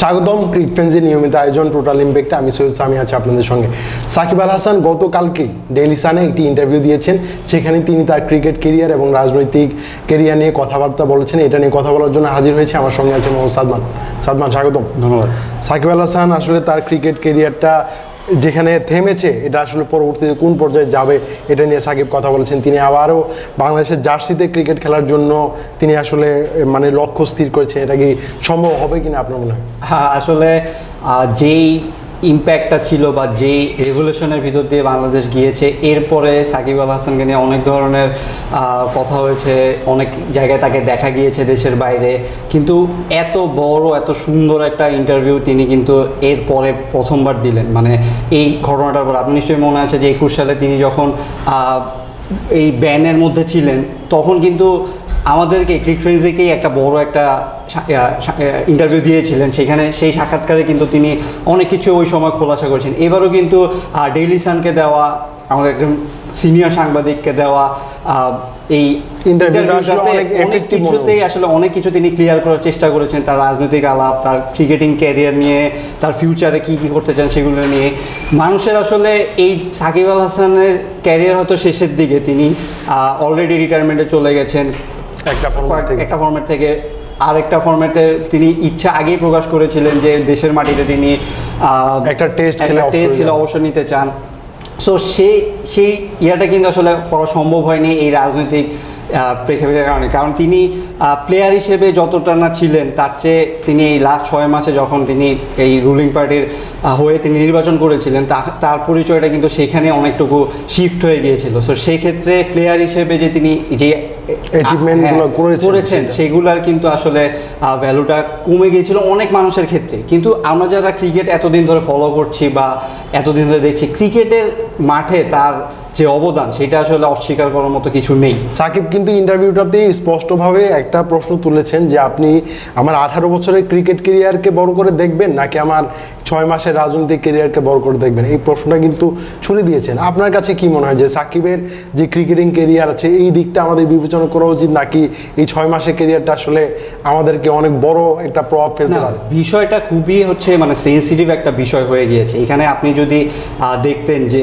স্বাগতম ক্রিকফেন্সের নিয়মিত আয়োজন টোটাল ইম্প্যাক্টে আমি সৈয়দ সামি আছি আপনাদের সঙ্গে। সাকিব আল হাসান গতকালকে ডেইলি সানে একটি ইন্টারভিউ দিয়েছেন সেখানে তিনি তার ক্রিকেট কেরিয়ার এবং রাজনৈতিক কেরিয়ার নিয়ে কথাবার্তা বলেছেন। এটা নিয়ে কথা বলার জন্য হাজির হয়েছে আমার সঙ্গে আছে মোহাম্মদ সাদমান। সাদমান স্বাগতম। ধন্যবাদ। সাকিব আল হাসান আসলে তার ক্রিকেট কেরিয়ারটা যেখানে থেমেছে, এটা আসলে পরবর্তীতে কোন পর্যায়ে যাবে, এটা নিয়ে সাকিব কথা বলেছেন। তিনি আবারও বাংলাদেশের জার্সিতে ক্রিকেট খেলার জন্য তিনি আসলে মানে লক্ষ্য স্থির করেছেন। এটা কি সম্ভব হবে কিনা আপনার মনে হয়? হ্যাঁ আসলে যেই ইম্প্যাক্টটা ছিল বা যেই রেভলিউশনের ভিতর দিয়ে বাংলাদেশ গিয়েছে, এরপরে সাকিব আল হাসানকে নিয়ে অনেক ধরনের কথা হয়েছে, অনেক জায়গায় তাকে দেখা গিয়েছে দেশের বাইরে। কিন্তু এত বড়, এত সুন্দর একটা ইন্টারভিউ তিনি কিন্তু এরপরে প্রথমবার দিলেন। মানে এই ঘটনাটার পর আপনি নিশ্চয়ই মনে আছে যে একুশ সালে তিনি যখন এই ব্যানের মধ্যে ছিলেন, তখন কিন্তু আমাদেরকে ক্রিকফ্রেন্সিকেই একটা বড় একটা ইন্টারভিউ দিয়েছিলেন। সেখানে সেই সাক্ষাৎকারে কিন্তু তিনি অনেক কিছু ওই সময় খোলাসা করেছেন। এবারও কিন্তু ডেইলি সানকে দেওয়া আমাদের একজন সিনিয়র সাংবাদিককে দেওয়া এই কিছুতেই আসলে অনেক কিছু তিনি ক্লিয়ার করার চেষ্টা করেছেন। তার রাজনৈতিক আলাপ তার ক্রিকেটিং ক্যারিয়ার নিয়ে তার ফিউচারে কি কি করতে চান সেগুলো নিয়ে। মানুষের আসলে এই সাকিব আল হাসানের ক্যারিয়ার হয়তো শেষের দিকে তিনি অলরেডি রিটায়ারমেন্টে চলে গেছেন। একটা ফরম্যাট থেকে। একটা ফর্মেট থেকে। আরেকটা ফর্মেটে তিনি ইচ্ছা আগেই প্রকাশ করেছিলেন যে দেশের মাটিতে তিনি আহ, একটা টেস্ট খেলে টেস্ট খেলে অবসর নিতে চান। সো সেই সেই ইয়াটা কিন্তু আসলে করা সম্ভব হয়নি এই রাজনৈতিক প্রেক্ষাপটের কারণে। কারণ তিনি প্লেয়ার হিসেবে যতটা না ছিলেন তার চেয়ে তিনি এই লাস্ট ছয় মাসে যখন তিনি এই রুলিং পার্টির হয়ে তিনি নির্বাচন করেছিলেন তা- তার পরিচয়টা কিন্তু সেখানে অনেকটুকু শিফট হয়ে গিয়েছিল। সো সেক্ষেত্রে প্লেয়ার হিসেবে যে তিনি যে Achievement গুলো হ্যাঁ। করেছেন। সেগুলার কিন্তু আসলে ভ্যালুটা কমে গিয়েছিল অনেক মানুষের ক্ষেত্রে। কিন্তু আমরা যারা ক্রিকেট এতদিন ধরে ফলো করছি বা এতদিন ধরে দেখছি ক্রিকেটের মাঠে তার যে অবদান সেটা আসলে অস্বীকার করার মতো কিছু নেই। সাকিব কিন্তু ইন্টারভিউটাতে স্পষ্টভাবে একটা প্রশ্ন তুলেছেন যে আপনি আমার আঠারো বছরের ক্রিকেট কেরিয়ারকে বড় করে দেখবেন নাকি আমার ছয় মাসের রাজনৈতিক কেরিয়ারকে বড় করে দেখবেন? এই প্রশ্নটা কিন্তু ছুড়ে দিয়েছেন। আপনার কাছে কি মনে হয় যে সাকিবের যে ক্রিকেটিং কেরিয়ার আছে এই দিকটা আমাদের বিবেচনা করা উচিত নাকি এই ছয় মাসের কেরিয়ারটা আসলে আমাদেরকে অনেক বড় একটা প্রভাব ফেলতে পারে? বিষয়টা খুবই হচ্ছে মানে সেন্সিটিভ একটা বিষয় হয়ে গিয়েছে। এখানে আপনি যদি দেখতেন যে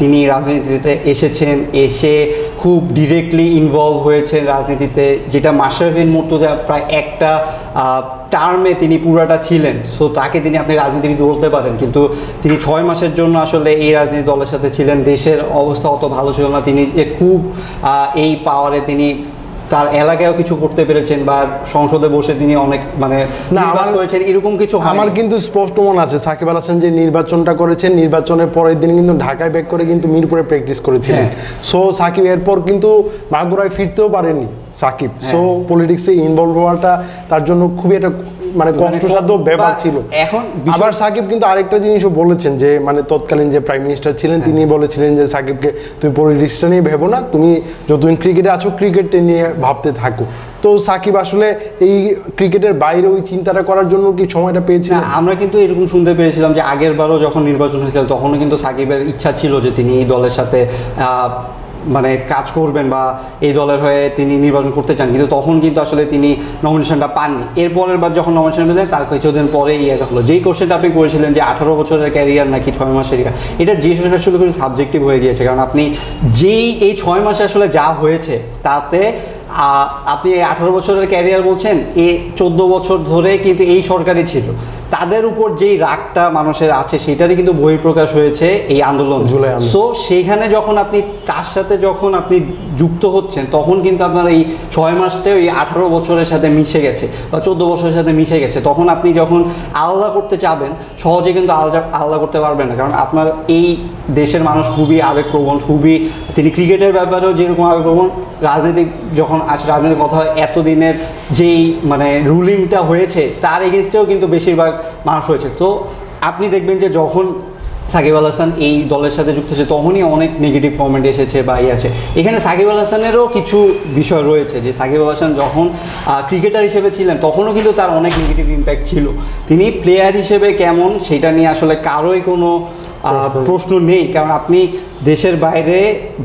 তিনি রাজনীতিতে এসেছেন, এসে খুব ডিরেক্টলি ইনভলভ হয়েছেন রাজনীতিতে, যেটা মাশরাফিন মুর্তজা প্রায় একটা টার্মে তিনি পুরাটা ছিলেন। সো তাকে তিনি আপনি রাজনীতিবিদ বলতে পারেন। কিন্তু তিনি ছয় মাসের জন্য আসলে এই রাজনীতি দলের সাথে ছিলেন। দেশের অবস্থা অত ভালো ছিল না। তিনি যে খুব এই পাওয়ারে তিনি তার এলাকায়ও কিছু করতে পেরেছেন বা সংসদে বসে তিনি অনেক মানে না, আমার- করেছেন এরকম কিছু আমার কিন্তু স্পষ্ট মনে আছে সাকিব আল হাসান যে নির্বাচনটা করেছেন নির্বাচনের পরের দিন কিন্তু ঢাকায় ব্যাক করে কিন্তু মিরপুরে প্র্যাকটিস করেছিলেন হ্যাঁ। সো সাকিব এরপর কিন্তু মাগুরায় ফিরতেও পারেনি সাকিব সো হ্যাঁ। পলিটিক্সে ইনভলভ হওয়াটা তার জন্য খুবই একটা মানে কষ্টসাধ্য বা ব্যাপার ছিল। এখন আবার সাকিব কিন্তু আরেকটা জিনিসও বলেছেন যে মানে তৎকালীন যে প্রাইম মিনিস্টার ছিলেন হ্যাঁ। তিনি বলেছিলেন যে সাকিবকে তুমি পলিটিক্সটা নিয়ে ভেবো না তুমি যতদিন ক্রিকেটে আছো ক্রিকেটটা নিয়ে ভাবতে থাকো। তো সাকিব আসলে এই ক্রিকেটের বাইরে ওই চিন্তাটা করার জন্য কি সময়টা পেয়েছিলেন? আমরা কিন্তু এরকম শুনতে পেরেছিলাম যে আগের বারও যখন নির্বাচন হয়েছিল তখনও কিন্তু সাকিবের ইচ্ছা ছিল যে তিনি এই দলের সাথে আহ, মানে কাজ করবেন বা এই দলের হয়ে তিনি নির্বাচন করতে চান, কিন্তু তখন কিন্তু আসলে তিনি নমিনেশনটা পাননি। এরপরের বার যখন নমিনেশন পেলেন, তার কিছুদিন পরে ইয়েটা হলো। যেই কোশ্চেনটা আপনি করেছিলেন যে আঠারো বছরের ক্যারিয়ার নাকি ছয় মাসের এটা যে সেটা আসলে খুবই সাবজেক্টিভ হয়ে গিয়েছে। কারণ আপনি যেই এই ছয় মাসে আসলে যা হয়েছে, তাতে আপনি এই আঠারো বছরের ক্যারিয়ার বলছেন, এ চোদ্দ বছর ধরে কিন্তু এই সরকারই ছিল। তাদের উপর যেই রাগটা মানুষের আছে সেটারই কিন্তু বহিঃপ্রকাশ হয়েছে এই আন্দোলন। সো সেইখানে যখন আপনি তার সাথে যখন আপনি যুক্ত হচ্ছেন তখন কিন্তু আপনার এই ছয় মাসটা ওই আঠারো বছরের সাথে মিশে গেছে বা চোদ্দ বছরের সাথে মিশে গেছে। তখন আপনি যখন আলাদা করতে চাবেন সহজে কিন্তু আলাদা আলাদা করতে পারবেন না। কারণ আপনার এই দেশের মানুষ খুবই আবেগপ্রবণ খুবই তিনি ক্রিকেটের ব্যাপারেও যেরকম আবেগপ্রবণ রাজনীতিক যখন আসে রাজনীতির কথা হয় এতদিনের যেই মানে রুলিংটা হয়েছে তার এগেনস্টেও কিন্তু বেশিরভাগ মানুষ হয়েছে। তো আপনি দেখবেন যে যখন সাকিব আল হাসান এই দলের সাথে যুক্ত হয়েছে, তখনই অনেক নেগেটিভ কমেন্ট এসেছে বা ইয়ে আছে। এখানে সাকিব আল হাসানেরও কিছু বিষয় রয়েছে যে সাকিব আল হাসান যখন ক্রিকেটার হিসেবে ছিলেন, তখনও কিন্তু তার অনেক নেগেটিভ ইম্প্যাক্ট ছিল। তিনি প্লেয়ার হিসেবে কেমন, সেটা নিয়ে আসলে কারোই কোনো প্রশ্ন নেই। কারণ আপনি দেশের বাইরে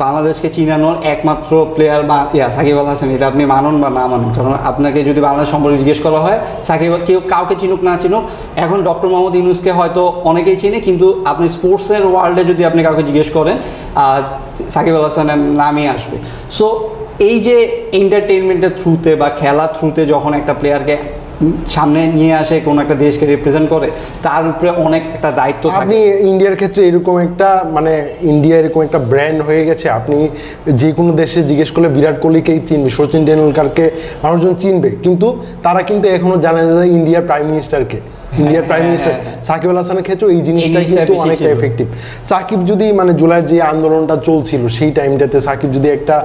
বাংলাদেশকে চিনানোর একমাত্র প্লেয়ার বা ইয়া সাকিব আল হাসান এটা আপনি মানুন বা না মানুন। কারণ আপনাকে যদি বাংলাদেশ সম্পর্কে জিজ্ঞেস করা হয় সাকিব কেউ কাউকে চিনুক না চিনুক এখন ডক্টর মোহাম্মদ ইউনুসকে হয়তো অনেকেই চিনে কিন্তু আপনি স্পোর্টসের ওয়ার্ল্ডে যদি আপনি কাউকে জিজ্ঞেস করেন সাকিব আল হাসানের নামই আসবে। সো এই যে এন্টারটেনমেন্টের থ্রুতে বা খেলার থ্রুতে যখন একটা প্লেয়ারকে সামনে নিয়ে আসে, কোনো একটা দেশকে রিপ্রেজেন্ট করে, তার উপরে অনেক একটা দায়িত্ব আপনি ইন্ডিয়ার ক্ষেত্রে এরকম একটা মানে ইন্ডিয়া এরকম একটা ব্র্যান্ড হয়ে গেছে, আপনি যে কোনো দেশে জিজ্ঞেস করলে বিরাট কোহলিকেই চিনবে, সচিন টেন্ডুলকারকে মানুষজন চিনবে, কিন্তু তারা কিন্তু এখনও জানা যায় ইন্ডিয়ার প্রাইম মিনিস্টারকে ইন্ডিয়ার প্রাইম হ্যাঁ, মিনিস্টার হ্যাঁ। সাকিব আল হাসানের ক্ষেত্রে এই জিনিসটা কিন্তু অনেকটা এফেক্টিভ সাকিব যদি মানে জুলাইয়ের যে আন্দোলনটা চলছিল সেই টাইমটাতে সাকিব যদি একটা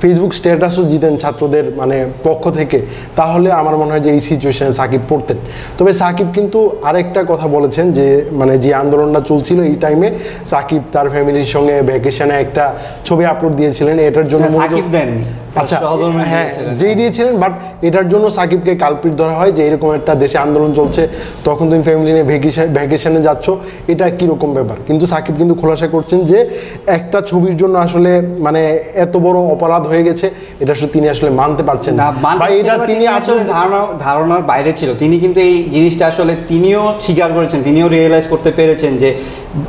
ফেসবুক স্ট্যাটাসও জিতেন ছাত্রদের মানে পক্ষ থেকে তাহলে আমার মনে হয় যে এই সিচুয়েশনে সাকিব পড়তেন। তবে সাকিব কিন্তু আরেকটা কথা বলেছেন যে মানে যে আন্দোলনটা চলছিল এই টাইমে সাকিব তার ফ্যামিলির সঙ্গে ভ্যাকেশনে একটা ছবি আপলোড দিয়েছিলেন এটার জন্য না, সাকিব দেন আচ্ছা হ্যাঁ যেই দিয়েছিলেন বাট এটার জন্য সাকিবকে কালপিট ধরা হয় যে এরকম একটা দেশে আন্দোলন চলছে তখন তুমি ফ্যামিলি নিয়ে ভ্যাকেশন ভ্যাকেশনে যাচ্ছ এটা কীরকম ব্যাপার? কিন্তু সাকিব কিন্তু খোলাসা করছেন যে একটা ছবির জন্য আসলে মানে এত বড় অপরাধ হয়ে গেছে এটা আসলে তিনি আসলে মানতে পারছেন না। বা এটা তিনি আসলে আসলে ধারণা ধারণার বাইরে ছিল। তিনি কিন্তু এই জিনিসটা আসলে তিনিও স্বীকার করেছেন তিনিও রিয়েলাইজ করতে পেরেছেন যে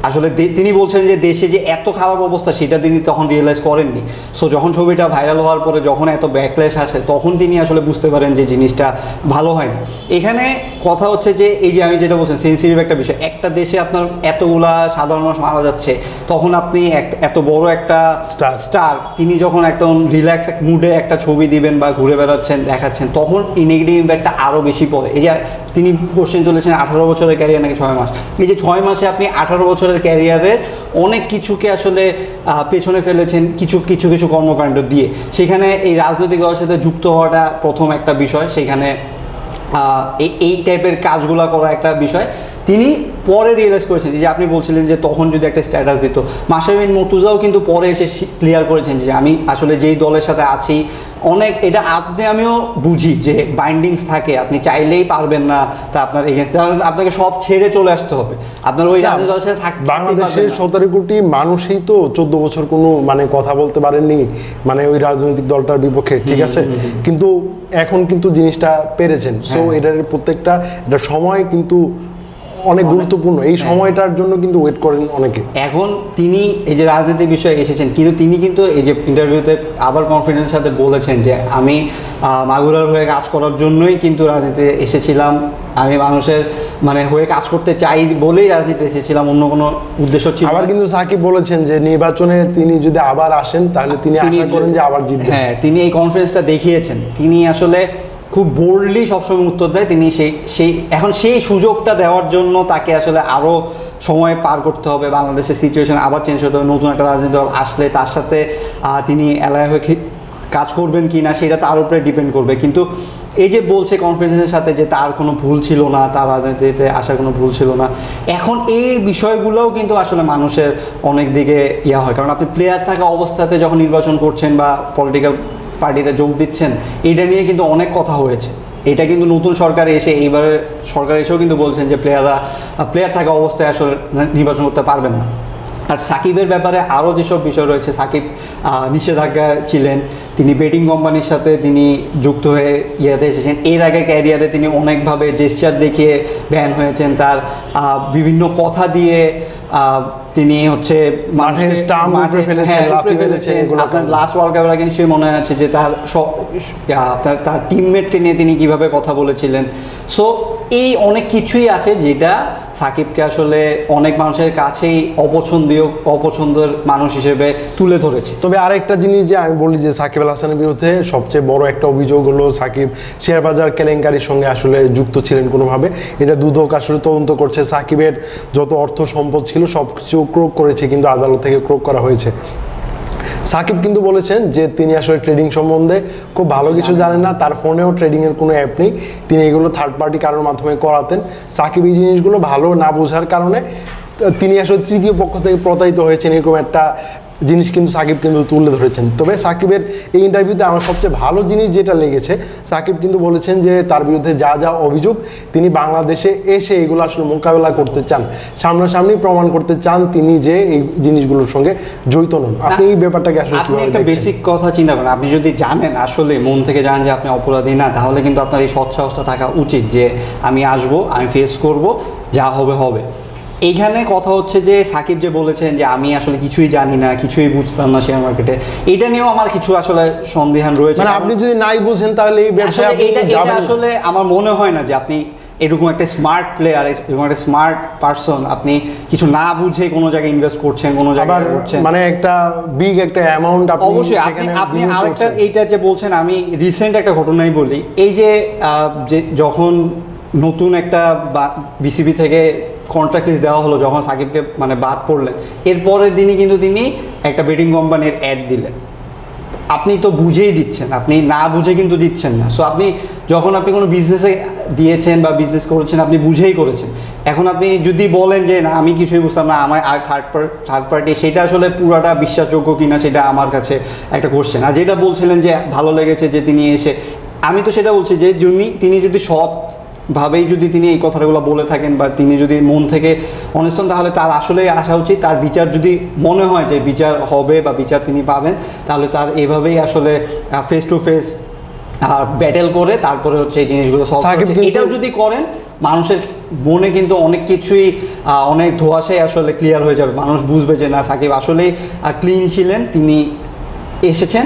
আসলে তিনি বলছেন যে দেশে যে এত খারাপ অবস্থা সেটা তিনি তখন রিয়েলাইজ করেননি। সো যখন ছবিটা ভাইরাল হওয়ার পরে যখন এত ব্যাকলেশ আসে তখন তিনি আসলে বুঝতে পারেন যে জিনিসটা ভালো হয়নি। এখানে কথা হচ্ছে যে এই যে আমি যেটা বলছেন সেন্সিটিভ একটা বিষয়। একটা দেশে আপনার এতগুলা সাধারণ মানুষ মারা যাচ্ছে তখন আপনি এক- এত বড় একটা Star. স্টার তিনি যখন একদম রিল্যাক্স এক মুডে একটা ছবি দিবেন বা ঘুরে বেড়াচ্ছেন দেখাচ্ছেন তখন এই নেগেটিভ ইম্প্যাক্টটা আরও বেশি পড়ে। এই যে তিনি কোশ্চেন তুলেছেন আঠারো বছরের ক্যারিয়ার নাকি ছয় মাস। এই যে ছয় মাসে আপনি আঠারো বছরের ক্যারিয়ারের অনেক কিছুকে আসলে পেছনে ফেলেছেন কিছু কিছু কিছু কর্মকাণ্ড দিয়ে। সেখানে এই রাজনৈতিক দলের সাথে যুক্ত হওয়াটা প্রথম একটা বিষয়। সেখানে এই- টাইপের কাজগুলো করা একটা বিষয়। তিনি পরে রিয়েলাইজ করেছেন যে, আপনি বলছিলেন যে, তখন যদি একটা স্ট্যাটাস দিত। মাসাবিন মর্তুজাও কিন্তু পরে এসে ক্লিয়ার করেছেন যে, আমি আসলে যেই দলের সাথে আছি অনেক এটা আপনি আমিও বুঝি যে বাইন্ডিংস থাকে আপনি চাইলেই পারবেন না তা আপনার এগেনস্ট আপনাকে সব ছেড়ে চলে আসতে হবে। আপনার ওই রাজনৈতিক দলের সাথে থাকতে বাংলাদেশের সতেরো কোটি মানুষই তো চোদ্দ বছর কোনো মানে কথা বলতে পারেননি মানে ওই রাজনৈতিক দলটার বিপক্ষে ঠিক আছে? কিন্তু এখন কিন্তু জিনিসটা পেরেছেন। সো হ্যাঁ। এটার প্রত্যেকটা এটা সময় কিন্তু অনেক গুরুত্বপূর্ণ। এই হ্যাঁ। সময়টার জন্য কিন্তু ওয়েট করেন অনেকে। এখন তিনি এই যে রাজনীতির বিষয়ে এসেছেন কিন্তু তিনি কিন্তু এই যে ইন্টারভিউতে আবার কনফিডেন্সের সাথে বলেছেন যে আমি মাগুরার হয়ে কাজ করার জন্যই কিন্তু রাজনীতিতে এসেছিলাম। আমি মানুষের মানে হয়ে কাজ করতে চাই বলেই রাজনীতিতে এসেছিলাম অন্য কোনো উদ্দেশ্য ছিল আবার কিন্তু সাকিব বলেছেন যে নির্বাচনে তিনি যদি আবার আসেন তাহলে তিনি আশা করেন যে আবার জিতবেন। হ্যাঁ তিনি এই কনফারেন্সটা দেখিয়েছেন। তিনি আসলে খুব বোল্ডলি সবসময় উত্তর দেয়। তিনি সেই সেই, এখন সেই সুযোগটা দেওয়ার জন্য তাকে আসলে আরও সময় পার করতে হবে। বাংলাদেশের সিচুয়েশন আবার চেঞ্জ হতে হবে। নতুন একটা রাজনৈতিক দল আসলে তার সাথে তিনি এলায় হয়ে কাজ করবেন কি না সেটা তার উপরে ডিপেন্ড করবে। কিন্তু এই যে বলছে কনফিডেন্সের সাথে যে তার কোনো ভুল ছিল না, তার রাজনীতিতে আসার কোনো ভুল ছিল না, এখন এই বিষয়গুলোও কিন্তু আসলে মানুষের অনেক দিকে ইয়া হয়। কারণ আপনি প্লেয়ার থাকা অবস্থাতে যখন নির্বাচন করছেন বা পলিটিক্যাল পার্টিতে যোগ দিচ্ছেন, এটা নিয়ে কিন্তু অনেক কথা হয়েছে। এটা কিন্তু নতুন সরকার এসে এইবারে সরকার এসেও কিন্তু বলছেন যে প্লেয়াররা প্লেয়ার থাকা অবস্থায় আসলে নির্বাচন করতে পারবেন না। আর সাকিবের ব্যাপারে আরও যেসব বিষয় রয়েছে, সাকিব নিষেধাজ্ঞা ছিলেন, তিনি বেটিং কোম্পানির সাথে তিনি যুক্ত হয়ে ইয়েতে এসেছেন। এর আগে ক্যারিয়ারে তিনি অনেকভাবে জেস্টার দেখিয়ে ব্যান হয়েছেন তার বিভিন্ন কথা দিয়ে তিনি হচ্ছে হ্যাঁ, আপনার লাস্ট ওয়ার্ল্ড কাপের আগে নিশ্চয়ই মনে আছে যে তার আহ, তার টিমমেটকে নিয়ে তিনি কীভাবে কথা বলেছিলেন। সো এই অনেক কিছুই আছে যেটা সাকিবকে আসলে অনেক মানুষের কাছেই অপছন্দীয় অপছন্দের মানুষ হিসেবে তুলে ধরেছে। তবে আরেকটা জিনিস যে আমি বলি যে সাকিব আল হাসানের বিরুদ্ধে সবচেয়ে বড় একটা অভিযোগ হলো সাকিব শেয়ার বাজার কেলেঙ্কারির সঙ্গে আসলে যুক্ত ছিলেন কোনোভাবে। এটা দুদক আসলে তদন্ত করছে। সাকিবের যত অর্থ সম্পদ ছিল সব কিছু ক্রোক করেছে, কিন্তু আদালত থেকে ক্রোক করা হয়েছে। সাকিব কিন্তু বলেছেন যে তিনি আসলে ট্রেডিং সম্বন্ধে খুব ভালো কিছু জানেন না, তার ফোনেও ট্রেডিংয়ের কোনো অ্যাপ নেই। তিনি এগুলো থার্ড পার্টি কারোর মাধ্যমে করাতেন। সাকিব এই জিনিসগুলো ভালো না বোঝার কারণে, তিনি আসলে তৃতীয় পক্ষ থেকে প্রতারিত হয়েছেন, এরকম একটা জিনিস কিন্তু সাকিব কিন্তু তুলে ধরেছেন। তবে সাকিবের এই ইন্টারভিউতে আমার সবচেয়ে ভালো জিনিস যেটা লেগেছে সাকিব কিন্তু বলেছেন যে তার বিরুদ্ধে যা যা অভিযোগ তিনি বাংলাদেশে এসে এগুলো আসলে মোকাবেলা করতে চান। সামনাসামনি প্রমাণ করতে চান তিনি যে এই জিনিসগুলোর সঙ্গে জড়িত নন। আপনি এই ব্যাপারটাকে আসলে আপনি একটা বেসিক কথা চিন্তা করেন। আপনি যদি জানেন আসলে মন থেকে জানেন যে আপনি অপরাধী না তাহলে কিন্তু আপনার এই সৎসাহসটা থাকা উচিত যে আমি আসব আমি ফেস করব যা হবে হবে। এইখানে কথা হচ্ছে যে সাকিব যে বলেছেন যে আমি আসলে কিছুই জানি না কিছুই বুঝতাম না শেয়ার মার্কেটে এটা নিয়েও আমার কিছু আসলে সন্দেহান রয়েছে। মানে আপনি যদি নাই বুঝেন তাহলে এই ব্যবসায় আসলে এটা। আসলে আমার মনে হয় না যে আপনি এরকম একটা স্মার্ট প্লেয়ার এরকম একটা স্মার্ট পারসন আপনি কিছু না বুঝে কোনো জায়গায় ইনভেস্ট করছেন কোনো জায়গায় করছেন। মানে একটা বিগ একটা অ্যামাউন্ট আপনি অবশ্যই আপনি আপনি আরেকটা এইটা যে বলছেন আমি রিসেন্ট একটা ঘটনাই বলি। এই যে যখন নতুন একটা বিসিবি থেকে কন্ট্রাক্ট দেওয়া হলো যখন সাকিবকে মানে বাদ পড়লেন এরপরের দিনই কিন্তু তিনি একটা বেটিং কোম্পানির অ্যাড দিলেন। আপনি তো বুঝেই দিচ্ছেন, আপনি না বুঝে কিন্তু দিচ্ছেন না। সো আপনি যখন আপনি কোনো বিজনেসে দিয়েছেন বা বিজনেস করেছেন, আপনি বুঝেই করেছেন। এখন আপনি যদি বলেন যে, না, আমি কিছুই বুঝতাম না, আমার আর থার্ড থার্ড পার্টি সেটা আসলে পুরাটা বিশ্বাসযোগ্য কিনা, সেটা আমার কাছে একটা কোশ্চেন আর যেটা বলছিলেন যে, ভালো লেগেছে যে তিনি এসে, আমি তো সেটা বলছি যে, যিনি, তিনি যদি সৎ ভাবেই যদি তিনি এই কথাগুলো বলে থাকেন বা তিনি যদি মন থেকে অনেস্টন তাহলে তার আসলেই আসা উচিত। তার বিচার যদি মনে হয় যে বিচার হবে বা বিচার তিনি পাবেন তাহলে তার এভাবেই আসলে ফেস টু ফেস ব্যাটেল করে তারপরে হচ্ছে এই জিনিসগুলো এটাও যদি করেন মানুষের মনে কিন্তু অনেক কিছুই অনেক ধোয়াশাই আসলে ক্লিয়ার হয়ে যাবে। মানুষ বুঝবে যে না সাকিব আসলেই ক্লিন ছিলেন তিনি এসেছেন।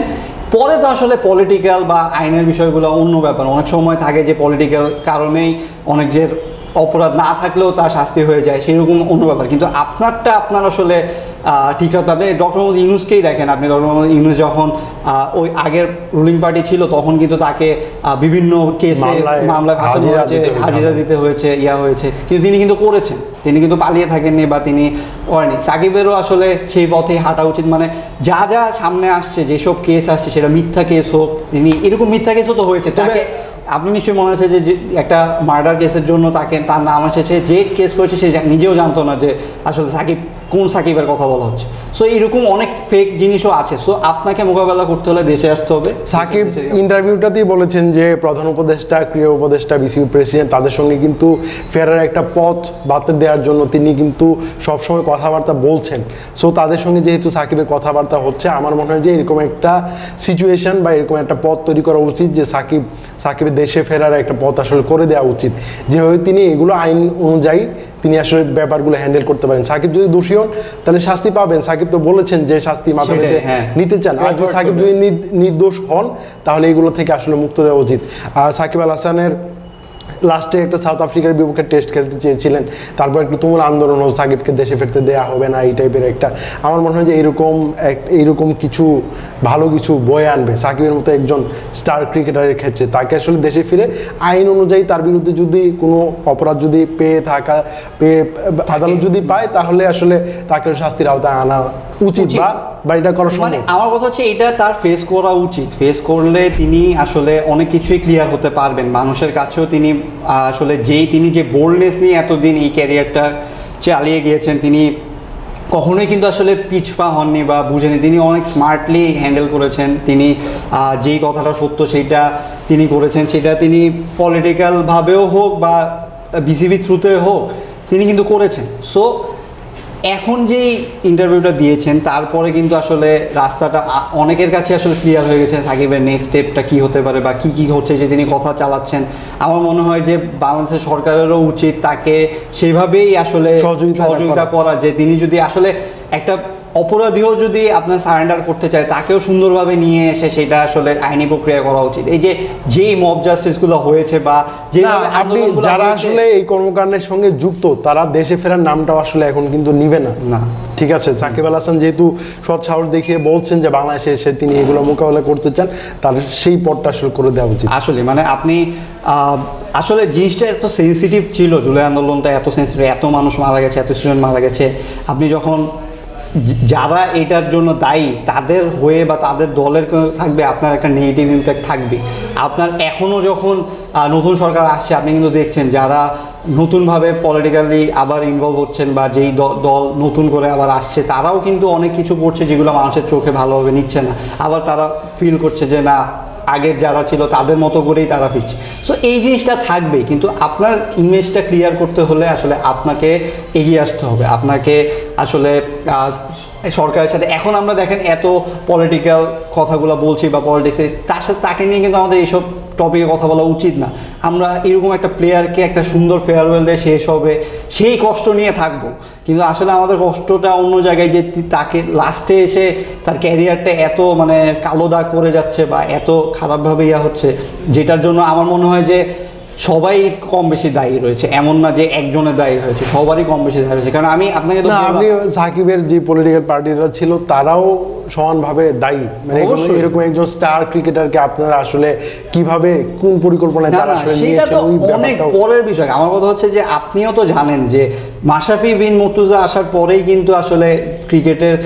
পরে তো আসলে পলিটিক্যাল বা আইনের বিষয়গুলো অন্য ব্যাপার। অনেক সময় থাকে যে পলিটিক্যাল কারণেই অনেক যে অপরাধ না থাকলেও তার শাস্তি হয়ে যায় সেরকম অন্য ব্যাপার। কিন্তু আপনারটা আপনার আসলে ঠিক আছে আপনি ডক্টর মোহাম্মদ ইউনুসকেই দেখেন আপনি। ডক্টর মোহাম্মদ ইউনুস যখন ওই আগের রুলিং পার্টি ছিল তখন কিন্তু তাকে বিভিন্ন কেসে মামলায় ফাঁসানো হাজিরা হয়েছে দিতে হয়েছে। হাজিরা দিতে হয়েছে ইয়া হয়েছে। কিন্তু তিনি কিন্তু করেছেন। তিনি কিন্তু পালিয়ে থাকেননি বা তিনি করেনি সাকিবেরও আসলে সেই পথেই হাঁটা উচিত। মানে যা যা সামনে আসছে যেসব কেস আসছে সেটা মিথ্যা কেস হোক তিনি এরকম মিথ্যা কেসও তো হয়েছে। তাকে আপনি নিশ্চয়ই মনে হচ্ছে যে একটা মার্ডার কেসের জন্য তাকে তার নাম এসেছে যে কেস করেছে সে নিজেও জানতো না যে আসলে সাকিব কোন সাকিবের কথা বলা হচ্ছে। সো এরকম অনেক ফেক জিনিসও আছে। সো আপনাকে মোকাবেলা করতে হলে দেশে আসতে হবে। সাকিব ইন্টারভিউটাতেই বলেছেন যে প্রধান উপদেষ্টা ক্রীড়া উপদেষ্টা বিসিবি প্রেসিডেন্ট তাদের সঙ্গে কিন্তু ফেরার একটা পথ বাতে দেওয়ার জন্য তিনি কিন্তু সবসময় কথাবার্তা বলছেন। সো তাদের সঙ্গে যেহেতু সাকিবের কথাবার্তা হচ্ছে আমার মনে হয় যে এরকম একটা সিচুয়েশন বা এরকম একটা পথ তৈরি করা উচিত যে সাকিব সাকিবের দেশে ফেরার একটা পথ আসলে করে দেওয়া উচিত। যেভাবে তিনি এগুলো আইন অনুযায়ী তিনি আসলে ব্যাপারগুলো হ্যান্ডেল করতে পারেন। সাকিব যদি দোষী হন তাহলে শাস্তি পাবেন। সাকিব তো বলেছেন যে শাস্তি মাথা পেতে হ্যাঁ। নিতে চান। আর যদি সাকিব যদি নির্দোষ হন তাহলে এগুলো থেকে আসলে মুক্ত দেওয়া উচিত। আর সাকিব আল হাসানের লাস্টে একটা সাউথ আফ্রিকার বিপক্ষে টেস্ট খেলতে চেয়েছিলেন। তারপর একটু তুমুল আন্দোলন হল সাকিবকে দেশে ফিরতে দেওয়া হবে না, এই টাইপের একটা। আমার মনে হয় যে এরকম এক, এইরকম কিছু, ভালো কিছু বয়ে আনবে। সাকিবের মতো একজন স্টার ক্রিকেটারের ক্ষেত্রে। তাকে আসলে দেশে ফিরে আইন অনুযায়ী তার বিরুদ্ধে যদি কোনো অপরাধ যদি পেয়ে থাকা, পেয়ে আদালত যদি পায়, তাহলে আসলে তাকে শাস্তির আওতায় আনা উচিত। বা বা এটা করা মানে সম্ভব? আমার কথা হচ্ছে এটা তার ফেস করা উচিত। ফেস করলে তিনি আসলে অনেক কিছুই ক্লিয়ার হতে পারবেন। মানুষের কাছেও তিনি আসলে যেই তিনি যে বোল্ডনেস নিয়ে এতদিন এই ক্যারিয়ারটা চালিয়ে গিয়েছেন তিনি কখনোই কিন্তু আসলে পিছপা হননি বা বুঝেনি তিনি অনেক স্মার্টলি হ্যান্ডেল করেছেন। তিনি যেই কথাটা সত্য সেইটা তিনি করেছেন সেটা তিনি পলিটিক্যালভাবেও হোক বা বিসিবি থ্রুতে হোক তিনি কিন্তু করেছেন। সো এখন যেই ইন্টারভিউটা দিয়েছেন তারপরে কিন্তু আসলে রাস্তাটা অনেকের কাছে আসলে ক্লিয়ার হয়ে গেছে সাকিবের নেক্সট স্টেপটা কি হতে পারে বা কি কি হচ্ছে যে তিনি কথা চালাচ্ছেন। আমার মনে হয় যে বাংলাদেশের সরকারেরও উচিত তাকে সেভাবেই আসলে সহযোগিতা সহযোগিতা করা যে তিনি যদি আসলে একটা অপরাধীও যদি আপনার সারেন্ডার করতে চায় তাকেও সুন্দরভাবে নিয়ে এসে সেটা আসলে আইনি প্রক্রিয়া করা উচিত। এই যে যেই মব জাস্টিসগুলো হয়েছে বা যে আপনি যারা আসলে এই কর্মকাণ্ডের সঙ্গে যুক্ত তারা দেশে ফেরার নামটাও আসলে এখন কিন্তু নিবে না। না। ঠিক আছে সাকিব আল হাসান যেহেতু সৎ সাহস দেখিয়ে বলছেন যে বাংলাদেশে এসে তিনি এগুলো মোকাবেলা করতে চান তার সেই পথটা আসলে করে দেওয়া উচিত। আসলে মানে আপনি আসলে জিনিসটা এত সেন্সিটিভ ছিল জুলাই আন্দোলনটা এত সেন্সিটিভ এত মানুষ মারা গেছে এত স্টুডেন্ট মারা গেছে। আপনি যখন যারা এটার জন্য দায়ী, তাদের হয়ে বা তাদের দলের থাকবে, আপনার একটা নেগেটিভ ইম্প্যাক্ট থাকবে। আপনার এখনও যখন নতুন সরকার আসছে, আপনি কিন্তু দেখছেন যারা নতুনভাবে পলিটিক্যালি আবার ইনভলভ হচ্ছেন বা যেই দল নতুন করে আবার আসছে, তারাও কিন্তু অনেক কিছু করছে যেগুলো মানুষের চোখে ভালোভাবে নিচ্ছে না। আবার তারা ফিল করছে যে, না আগের যারা ছিল তাদের মতো করেই তারা ফিরছে। সো এই জিনিসটা থাকবে, কিন্তু আপনার ইমেজটা ক্লিয়ার করতে হলে আসলে আপনাকে এগিয়ে আসতে হবে। আপনাকে আসলে সরকারের সাথে এখন আমরা দেখেন এত পলিটিক্যাল কথাগুলো বলছি বা পলিটিক্সে তার সাথে তাকে নিয়ে কিন্তু আমাদের এইসব টপিকে কথা বলা উচিত না। আমরা এরকম একটা প্লেয়ারকে একটা সুন্দর ফেয়ারওয়েল দিয়ে শেষ হবে সেই কষ্ট নিয়ে থাকব। কিন্তু আসলে আমাদের কষ্টটা অন্য জায়গায় যে তাকে লাস্টে এসে তার ক্যারিয়ারটা এত মানে কালো দাগ পড়ে যাচ্ছে বা এত খারাপভাবে ইয়া হচ্ছে যেটার জন্য আমার মনে হয় যে সবাই কম বেশি দায়ী রয়েছে। এমন না যে একজনের দায়ী হয়েছে সবারই কম বেশি দায়ী হয়েছে কারণ আমি আপনাকে আপনি সাকিবের যে পলিটিক্যাল পার্টিরা ছিল তারাও সমানভাবে দায়ী। মানে এরকম- একজন স্টার ক্রিকেটারকে আপনারা আসলে কীভাবে কোন পরিকল্পনায় তারা আসলে নিয়েছেন অনেক পরের বিষয়। আমার কথা হচ্ছে যে আপনিও তো জানেন যে মাশরাফি বিন মুর্তুজা আসার পরেই কিন্তু আসলে ক্রিকেটের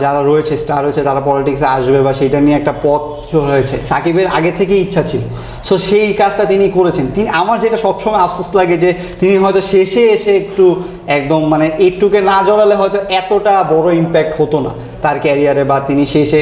যারা রয়েছে স্টার রয়েছে তারা পলিটিক্সে আসবে বা সেটা নিয়ে একটা পথ হয়েছে সাকিবের আগে থেকেই ইচ্ছা ছিল। সো সেই কাজটা তিনি করেছেন। তিনি আমার যেটা সবসময় আফসোস লাগে যে তিনি হয়তো শেষে এসে একটু একদম মানে একটুকে না জড়ালে হয়তো এতটা বড় ইম্প্যাক্ট হতো না। তার ক্যারিয়ারে বা তিনি শেষে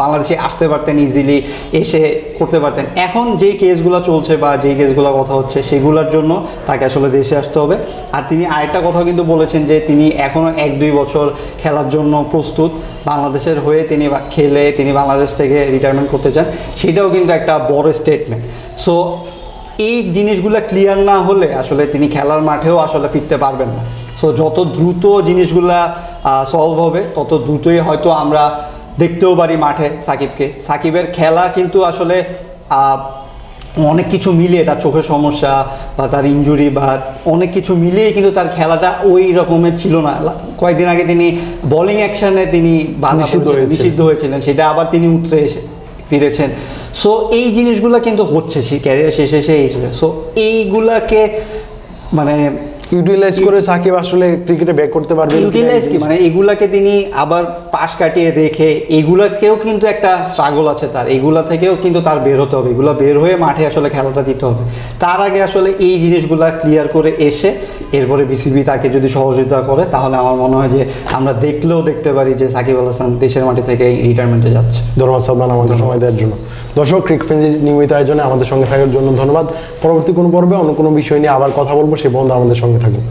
বাংলাদেশে আসতে পারতেন ইজিলি এসে করতে পারতেন। এখন যেই কেসগুলো চলছে বা যেই কেসগুলোর কথা হচ্ছে, সেগুলোর জন্য তাকে আসলে দেশে আসতে হবে। আর তিনি আরেকটা কথা কিন্তু বলেছেন যে তিনি এখনও এক দুই বছর খেলার জন্য প্রস্তুত। বাংলাদেশের হয়ে তিনি খেলে তিনি বাংলাদেশ থেকে রিটায়ারমেন্ট করতে চান। সেটাও কিন্তু একটা বড় স্টেটমেন্ট সো এই জিনিসগুলো ক্লিয়ার না হলে আসলে তিনি খেলার মাঠেও আসলে ফিরতে পারবেন না। সো যত দ্রুত জিনিসগুলা সলভ হবে তত দ্রুতই হয়তো আমরা দেখতেও পারি মাঠে সাকিবকে। সাকিবের খেলা কিন্তু আসলে অনেক কিছু মিলিয়ে তার চোখের সমস্যা বা তার ইনজুরি বা অনেক কিছু মিলিয়ে কিন্তু তার খেলাটা ওই রকমের ছিল না। কয়েকদিন আগে তিনি বোলিং অ্যাকশনে তিনি নিষিদ্ধ হয়েছিলেন সেটা আবার তিনি উতরে এসে ফিরেছেন। সো এই জিনিসগুলো কিন্তু হচ্ছে ক্যারিয়ার শেষে এসে এই সো এইগুলাকে মানে ইউটিলাইজ করে সাকিব আসলে ক্রিকেটে ব্যাক করতে পারবে ইউটিলাইজ কি? মানে এগুলাকে তিনি আবার পাশ কাটিয়ে রেখে এগুলাকেও কিন্তু একটা স্ট্রাগল আছে তার। এগুলা থেকেও কিন্তু তার বের হতে হবে। এগুলো বের হয়ে মাঠে আসলে খেলাটা দিতে হবে। তার আগে আসলে এই জিনিসগুলা ক্লিয়ার করে এসে এরপরে বিসিবি তাকে যদি সহযোগিতা করে তাহলে আমার মনে হয় যে আমরা দেখলেও দেখতে পারি যে সাকিব আল হাসান দেশের মাটি থেকে রিটায়ারমেন্টে যাচ্ছে। ধন্যবাদ সাদমান আমাদের সময় দেওয়ার জন্য। দর্শক ক্রিক ফ্রেন্ডের নিয়মিত আয়োজনে আমাদের সঙ্গে থাকার জন্য ধন্যবাদ। পরবর্তী কোনো পর্বে অন্য কোনো বিষয় নিয়ে আবার কথা বলব সে বন্ধু আমাদের সঙ্গে থাকুন